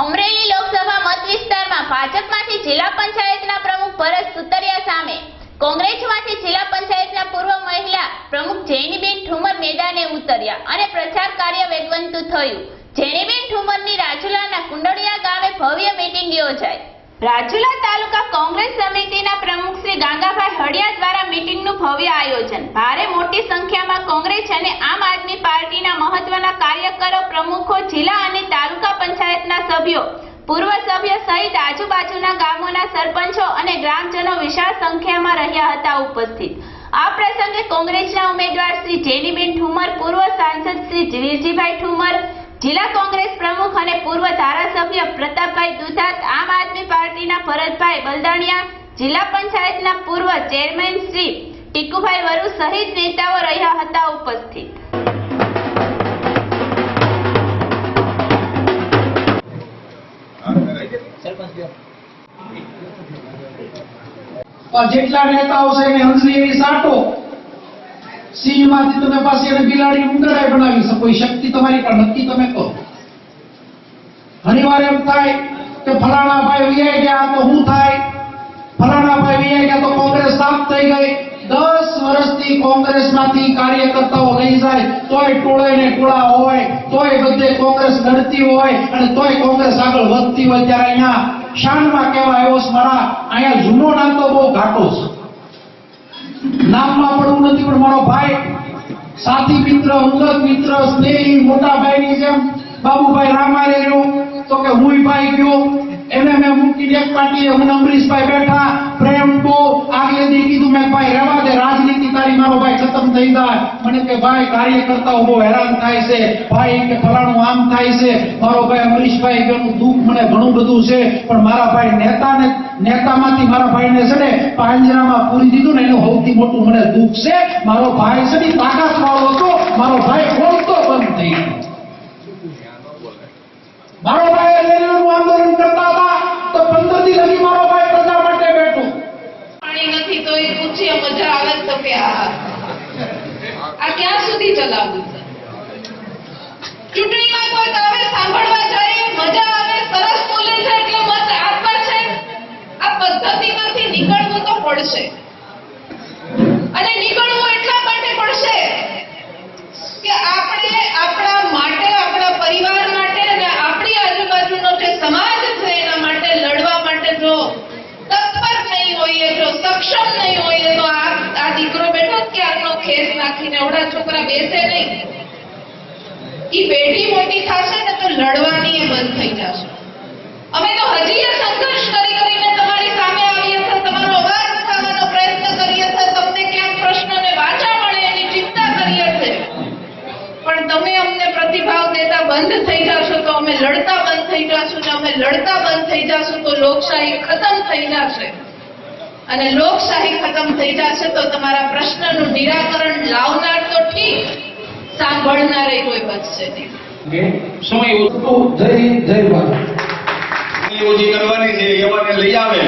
અમરેલી લોકસભા મત વિસ્તારમાં ભાજપમાંથી જિલ્લા પંચાયતના પ્રમુખ ભરત સુતરિયા સામે, કોંગ્રેસમાંથી જિલ્લા પંચાયતના પૂર્વ મહિલા પ્રમુખ જૈનીબેન ઠુમર મેદાને ઉતર્યા અને પ્રચાર કાર્ય વેગવંતું થયું. જેનીબેન ઠુમરની રાજુલાના કુંડળિયા ગામે ભવ્ય મીટિંગ યોજાઈ. રાજુલા તાલુકા કોંગ્રેસ સમિતિના પ્રમુખ શ્રી ગાંગાભાઈ હડિયા દ્વારા મીટિંગનું ભવ્ય આયોજન. ભારે મોટી સંખ્યામાં કોંગ્રેસ અને આમ આદમી પાર્ટીના મહત્વના કાર્યકરો, પ્રમુખો, જિલ્લા અને તાલુકા પંચાયતના સભ્યો, પૂર્વ સભ્ય સહિત આજુબાજુના ગામોના સરપંચો અને ગ્રામજનો વિશાળ સંખ્યામાં રહ્યા હતા ઉપસ્થિત. આ પ્રસંગે કોંગ્રેસના ઉમેદવાર શ્રી જેનીબેન ઠુમર, પૂર્વ સાંસદ શ્રી વીરજીભાઈ ઠુમર, જિલ્લા કોંગ્રેસ પ્રમુખ અને પૂર્વ ધારાસભ્ય પ્રતાપભાઈ દુધાત, આમ આદમી પાર્ટીના ભરતભાઈ બલદાણિયા, જિલ્લા પંચાયતના પૂર્વ ચેરમેન શ્રી ટીકુભાઈ વરુ સહિત નેતાઓ રહ્યા હતા ઉપસ્થિત. જેટલા નેતાઓ છે એને હંસની એવી સાટો સિંહમાંથી તમે પાસે એને બિલાડી ઉંદરાય બનાવી શકો, એ શક્તિ તમારી પર નક્કી તમે કરો ઘણીવાર એમ થાય કે ફલાણા ભાઈ વિયાઈ ગયા તો હું થાય? ફલાણા ભાઈ વિયાઈ ગયા તો કોંગ્રેસ સાફ થઈ ગઈ. દસ વર્ષથી કોંગ્રેસમાંથી કાર્યકર્તાઓ લઈ જાય, તોય ટોળે ને ટોળા હોય, તોય બધે કોંગ્રેસ લડતી હોય અને તોય કોંગ્રેસ આગળ વધતી હોય ત્યારે અહીંયા શાનમાં એવો છે મારા અહીંયા જૂનો નામ તો બહુ ઘાટો છે. નામમાં પડવું નથી, પણ મારો ભાઈ, સાથી મિત્ર અંગત મિત્ર, સ્નેહી મોટા ભાઈની જેમ બાબુભાઈ રામારે રહ્યો, તો કે હું ભાઈ ગયો એને મેં મૂકીને એક પાટીએ હું અમરીશભાઈ બેઠા, પ્રેમ બહુ આગલેથી કીધું મેં, ભાઈ, રહેવા દે, રાજનીતિ તારી, મારો ભાઈ ખતમ થઈ જાય. મને કે, ભાઈ, કાર્યકર્તાઓ બહુ હેરાન થાય છે. ભાઈ, કે ફલાણું આમ થાય છે. મારો ભાઈ અમરીશભાઈ ગયોનું દુઃખ મને ઘણું બધું છે. પણ મારા ભાઈ નેતાને, નેતામાંથી મારા ભાઈને છે ને, પાંજરામાં પૂરી દીધું ને, એનું સૌથી મોટું મને દુઃખ છે. મારો ભાઈ છે ને તાકાત વાળો હતો. મારો ભાઈ બોલતો બંધ થઈ ગયો મારો ભાઈ રેલવેનું આંદોલન કરતા હતા તો પંદર દી લગી મારો ભાઈ પ્રજા માટે બેઠો પાણી નથી તો એ પૂછીએ મજા આવે તો કે આ ક્યાં સુધી ચલાવવું ચૂંટણીમાં કોઈ આવે સાંભળવા જાય, મજા આવે, સરસ બોલે છે, એટલે મત આપવા છે. આ પદ્ધતિમાંથી નીકળવું તો પડશે અને નીકળવું એટલા માટે પડશે કે આપણે આપણા માટે આપણા પરિવાર માટે અને આપણી આજુબાજુનો જે સમાજ છે એના માટે લડવા માટે જો તત્પર નહીં હોઈએ જો સક્ષમ નહીં હોઈએ તો આ આ દીકરો બેઠો જ ક્યારનો ખેસ નાખીને ઓડા છોકરા બેસે નહીં. ઈ બેટી મોટી થશે ને તો લડવાની એ બંધ થઈ જશે. અમે તો હજી એ સંઘર્ષ કરી કરીને તમારી સામે આવીએ છીએ, તમારો અવાજ ઉઠાવવાનો પ્રયત્ન કરીએ છીએ, તમને ક્યાંક પ્રશ્નોને વાચા મળે એની ચિંતા કરીએ છીએ. પણ તમે અમને પ્રતિભાવ દેતા બંધ થઈ જશો તો અમે લડતા બંધ થઈ જશું ને અમે લડતા બંધ થઈ જશું તો લોકશાહી ખતમ થઈ જશે. અને લોકશાહી ખતમ થઈ જશે તો તમારા પ્રશ્નનું નિરાકરણ લાવનાર તો ઠીક સાંભળનારે કોઈ બચશે નહીં. સમય જય જય ભારત. ઓછી કરવાની છે એવાને લઈ આવે.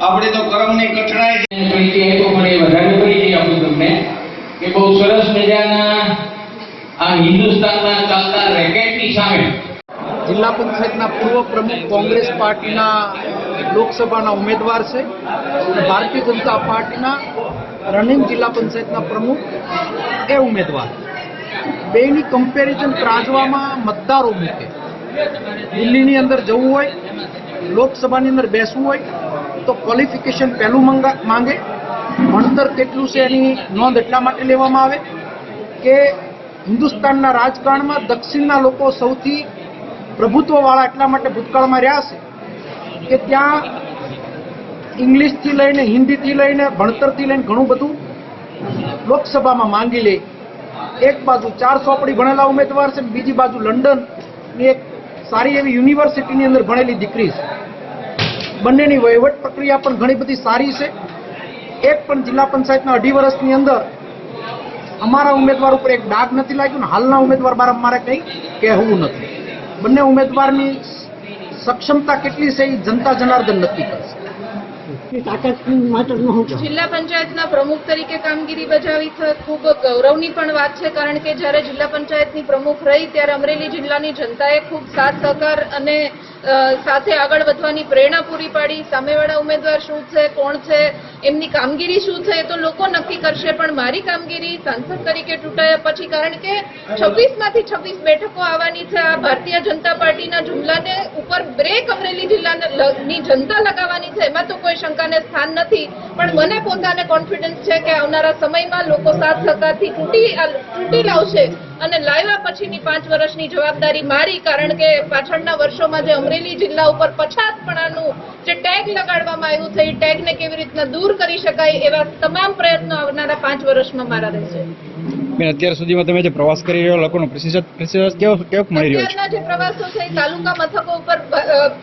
આપણે તો કર્મની કઠણાઈ છે. કરી છે એ તો મને વધારે કરી છે આપું તમને. કે બહુ સરસ મજાના આ હિન્દુસ્તાનના ચાલતા રેકેટની સામે. જિલ્લા પંચાયતના પૂર્વ પ્રમુખ કોંગ્રેસ પાર્ટીના લોકસભાના ઉમેદવાર છે. ભારતીય જનતા પાર્ટીના રનિંગ જિલ્લા પંચાયતના પ્રમુખ એ ઉમેદવાર. બેની કમ્પેરિઝન ત્રાજવામાં મતદારો મૂકે. દિલ્હીની અંદર જવું હોય, લોકસભાની અંદર બેસવું હોય, તો ક્વોલિફિકેશન પહેલું મંગા. ભણતર કેટલું છે એની નોંધ એટલા માટે લેવામાં આવે કે હિન્દુસ્તાનના રાજકારણમાં દક્ષિણના લોકો સૌથી પ્રભુત્વવાળા એટલા માટે ભૂતકાળમાં રહ્યા છે. કે ત્યાં ઇંગ્લિશથી લઈને હિન્દીથી લઈને ભણતરથી લઈને ઘણું બધું લોકસભામાં માંગી લે. એક બાજુ ચાર સોપડી ભણેલા ઉમેદવાર છે બીજી બાજુ લંડનની એક સારી એવી યુનિવર્સિટીની અંદર ભણેલી દીકરી છે. બંનેની વહીવટ પ્રક્રિયા પણ ઘણી બધી સારી છે. એક પણ જિલ્લા પંચાયતના અઢી વર્ષની અંદર અમારા ઉમેદવાર ઉપર એક ડાઘ નથી લાગ્યો ને હાલના ઉમેદવાર બારે મારે કંઈ કહેવું નથી. બંને ઉમેદવારની સક્ષમતા કેટલી છે એ જનતા જનાર્દન નક્કી કરશે. જિલ્લા પંચાયતના પ્રમુખ તરીકે કામગીરી બજાવી ખૂબ ગૌરવની પણ વાત છે, કારણ કે જ્યારે જિલ્લા પંચાયતની પ્રમુખ રહી ત્યારે અમરેલી જિલ્લાની જનતાએ ખૂબ સાથ સહકાર અને સાથે આગળ વધવાની પ્રેરણા પૂરી પાડી. સામેવાળા ઉમેદવાર શું છે, કોણ છે, એમની કામગીરી શું છે, એ તો લોકો નક્કી કરશે, પણ મારી કામગીરી સાંસદ તરીકે ચૂંટાયા પછી, કારણ કે છવ્વીસમાંથી છવ્વીસ બેઠકો આવવાની છે. આ ભારતીય જનતા પાર્ટીના જુમલાને ઉપર બ્રેક અમરેલી જિલ્લાની જનતા લગાવવાની છે. એમાં તો કોઈ શંકાને સ્થાન નથી. પણ મને પોતાને કોન્ફિડન્સ છે કે આવનારા સમયમાં લોકો સાથ સહકારથી તૂટી તૂટી લાવશે અને લાવ્યા પછીની પાંચ વર્ષની જવાબદારી મારી, કારણ કે પાછળના વર્ષોમાં જે અમરેલી જિલ્લા ઉપર પછાતપણાનું જે ટેગ લગાડવામાં આવ્યું છે, એ ટેગને કેવી રીતના દૂર કરી શકાય એવા તમામ પ્રયત્નો આવનારા પાંચ વર્ષમાં મારા રહેશે. બેન, અત્યાર સુધીમાં તમે જે પ્રવાસ કરી રહ્યો, લોકોનો પ્રતિસાદ પ્રતિસાદ કેવો કેવો મળી રહ્યો છે? જે પ્રવાસો છે તાલુકા મથકો ઉપર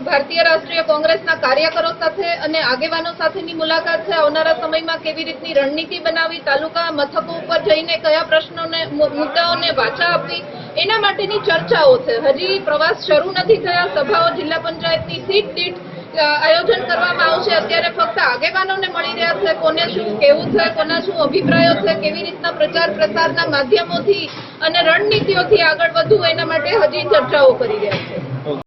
ભારતીય રાષ્ટ્રીય કોંગ્રેસના કાર્યકરો સાથે અને આગેવાનો સાથેની મુલાકાત છે. આવનારા સમયમાં કેવી રીતની રણનીતિ બનાવી, તાલુકા મથકો ઉપર જઈને કયા પ્રશ્નોને મુદ્દાઓને વાચા આપવી, એના માટેની ચર્ચાઓ છે. હજી પ્રવાસ શરૂ નથી થયા. સભાઓ જિલ્લા પંચાયતની સીટ દીઠ આયોજન કરવામાં આવશે. અત્યારે ફક્ત આગેવાનોને મળી રહ્યા છે? કોને શું કેવું છે? કોના શું અભિપ્રાયો છે? કેવી રીતના પ્રચાર પ્રસારના માધ્યમોથી અને રણનીતિઓથી આગળ વધવું એના માટે હજી ચર્ચાઓ કરી રહ્યા છે?